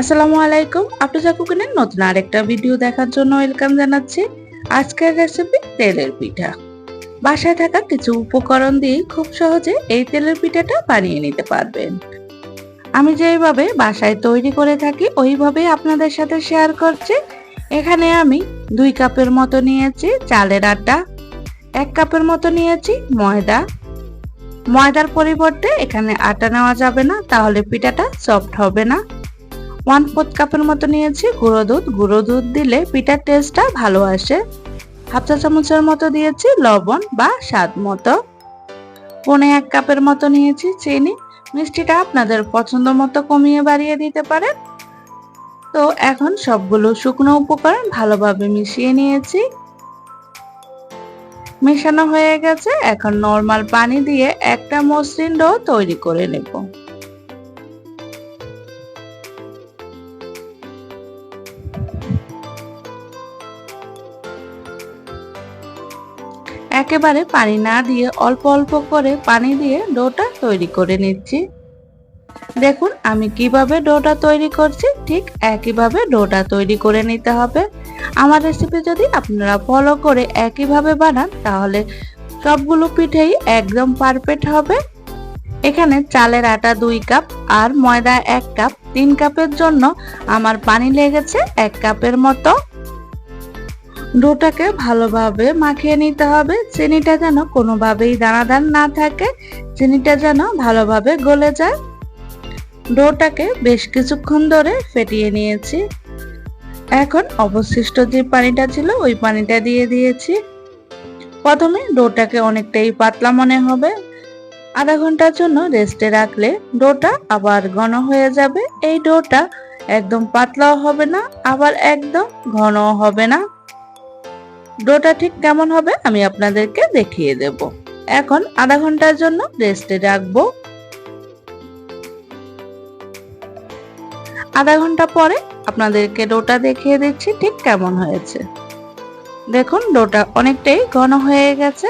আসসালামু আলাইকুম আপনার কুকিনের নতুন আরেকটা ভিডিও দেখার জন্য ওয়েলকাম জানাচ্ছি। আজকের রেসিপি তেলের পিঠা। বাসায় থাকা কিছু উপকরণ দিয়ে খুব সহজে এই তেলের পিঠাটা বানিয়ে নিতে পারবেন। আমি যেইভাবে বাসায় তৈরি করে থাকি, ওইভাবেই আপনাদের সাথে শেয়ার করছি। এখানে আমি দুই কাপের মতো নিয়েছি চালের আটা, এক কাপের মতো নিয়েছি ময়দা। ময়দার পরিবর্তে এখানে আটা নেওয়া যাবে না, তাহলে পিঠাটা সফট হবে না। ওয়ান ফোর্থ কাপের মতো নিয়েছি, গুঁড়ো দুধ। গুঁড়ো দুধ দিলে পিঠার টেস্টটা ভালো আসে। হাফ চা চামচের মতো দিয়েছি লবণ বা স্বাদ মতো। পনে এক কাপের মতো নিয়েছি চিনি। মিষ্টিটা আপনাদের পছন্দ মতো কমিয়ে বাড়িয়ে দিতে পারেন। তো এখন সবগুলো শুকনো উপকরণ ভালোভাবে মিশিয়ে নিয়েছি। মেশানো হয়ে গেছে। এখন নর্মাল পানি দিয়ে একটা মসৃণ ডো তৈরি করে নেব। একেবারে পানি না দিয়ে অল্প অল্প করে পানি দিয়ে ডোটা তৈরি করে নিচ্ছি। দেখুন, আমি কীভাবে ডোটা তৈরি করছি, ঠিক একইভাবে ডোটা তৈরি করে নিতে হবে। আমার রেসিপি যদি আপনারা ফলো করে একইভাবে বানান, তাহলে সবগুলো পিঠেই একদম পারফেক্ট হবে। এখানে চালের আটা দুই কাপ আর ময়দা এক কাপ। তিন কাপের জন্য আমার পানি লেগেছে এক কাপের মতো। ডোটাকে ভালোভাবে মাখিয়ে নিতে হবে। চিনিটা যেন কোনোভাবেই দানাদার না থাকে। চিনিটা যেন ভালোভাবে গলে যায়। ডোটাকে বেশ কিছুক্ষণ ধরে ফেটিয়ে নিয়েছি। এখন অবশিষ্ট যে পানিটা ছিল, ওই পানিটা দিয়ে দিয়েছি। প্রথমে ডোটাকে অনেকটাই পাতলা মনে হবে। আধা ঘণ্টার জন্য রেস্টে রাখলে ডোটা আবার ঘন হয়ে যাবে। এই ডোটা একদম পাতলাও হবে না, আবার একদম ঘনও হবে না। ডোটা ঠিক কেমন হবে আমি আপনাদেরকে দেখিয়ে দেব। এখন আধা ঘণ্টার জন্য রেস্টে রাখব। আধা ঘণ্টা পরে আপনাদেরকে ডোটা দেখিয়ে দিচ্ছি ঠিক কেমন হয়েছে। দেখুন, ডোটা অনেকটাই ঘন হয়ে গেছে।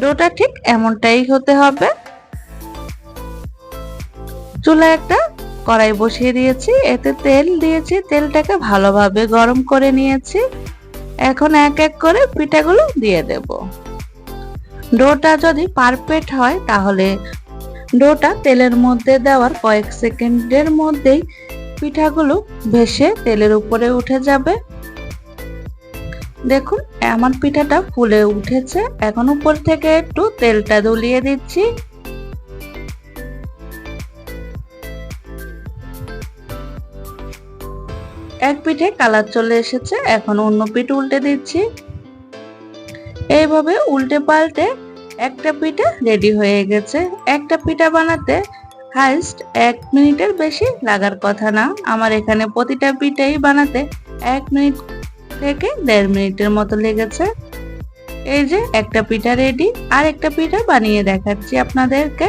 ডোটা ঠিক এমনটাই হতে হবে। চুলা একটা কড়াই বসিয়ে দিয়েছি, এতে তেল দিয়েছি, তেলটাকে ভালোভাবে গরম করে নিয়েছি। এখন এক এক করে পিঠাগুলো দিয়ে দেব। ডোটা যদি পারফেক্ট হয়, তাহলে ডোটা তেলের মধ্যে দেওয়ার কয়েক সেকেন্ডের মধ্যেই পিঠাগুলো ভেসে তেলের উপরে উঠে যাবে। দেখুন, আমার পিঠাটা ফুলে উঠেছে। এখন উপর থেকে একটু তেলটা দুলিয়ে দিচ্ছি। এক পিঠে কালার চলে এসেছে, এখন অন্য পিঠ উল্টে দিচ্ছি। এইভাবে উল্টে পাল্টে একটা পিঠা রেডি হয়ে গেছে। একটা পিঠা বানাতে হাইস্ট এক মিনিটের বেশি লাগার কথা না। আমার এখানে প্রতিটা পিঠাই বানাতে এক মিনিট থেকে দেড় মিনিটের মতো লেগেছে। এই যে একটা পিঠা রেডি আর একটা পিঠা বানিয়ে দেখাচ্ছি আপনাদেরকে।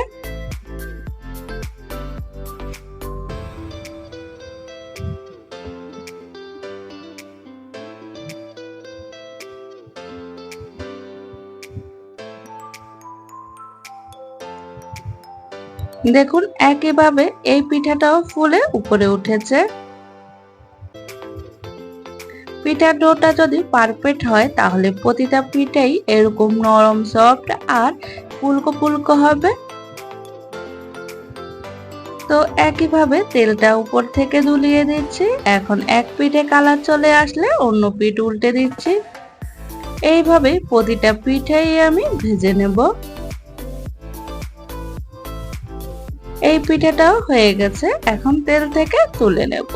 দেখুন একইভাবে এই পিঠাটাও ফুলে উপরে উঠেছে। পিঠার ডোটা যদি পারফেক্ট হয়, তাহলে প্রতিটা পিঠেই এরকম নরম সফট আর ফুলকো ফুলকো হবে। তো একইভাবে তেলটা উপর থেকে দুলিয়ে দিচ্ছি। এখন এক পিঠে কালার চলে আসলে অন্য পিঠ উল্টে দিচ্ছি। এইভাবে প্রতিটা পিঠাই আমি ভেজে নেব। এই পিঠাটাও হয়ে গেছে। এখন তেল থেকে তুলে নেব।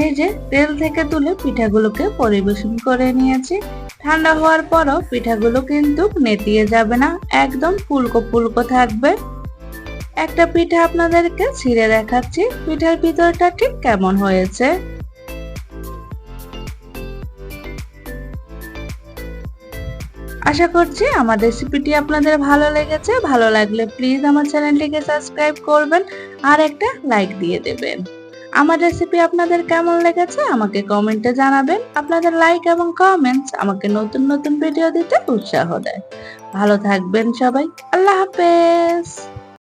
এই যে তেল থেকে তুলে পিঠাগুলোকে পরিবেশন করে নিয়েছি। ঠান্ডা হওয়ার পরও পিঠাগুলো কিন্তু নেতিয়ে যাবে না। একদম ফুলকো ফুলকো থাকবে। একটা পিঠা আপনাদেরকে ছিঁড়ে দেখাচ্ছি। পিঠার ভিতরটা ঠিক কেমন হয়েছে? আশা করছি আমার রেসিপিটি আপনাদের ভালো লেগেছে। ভালো লাগলে প্লিজ আমার চ্যানেলটিকে সাবস্ক্রাইব করবেন আর একটা লাইক দিয়ে দেবেন। আমার রেসিপি আপনাদের কেমন লেগেছে আমাকে কমেন্টে জানাবেন। আপনাদের লাইক এবং কমেন্টস আমাকে নতুন নতুন ভিডিও দিতে উৎসাহ দেয়। ভালো থাকবেন সবাই। আল্লাহ হাফেজ।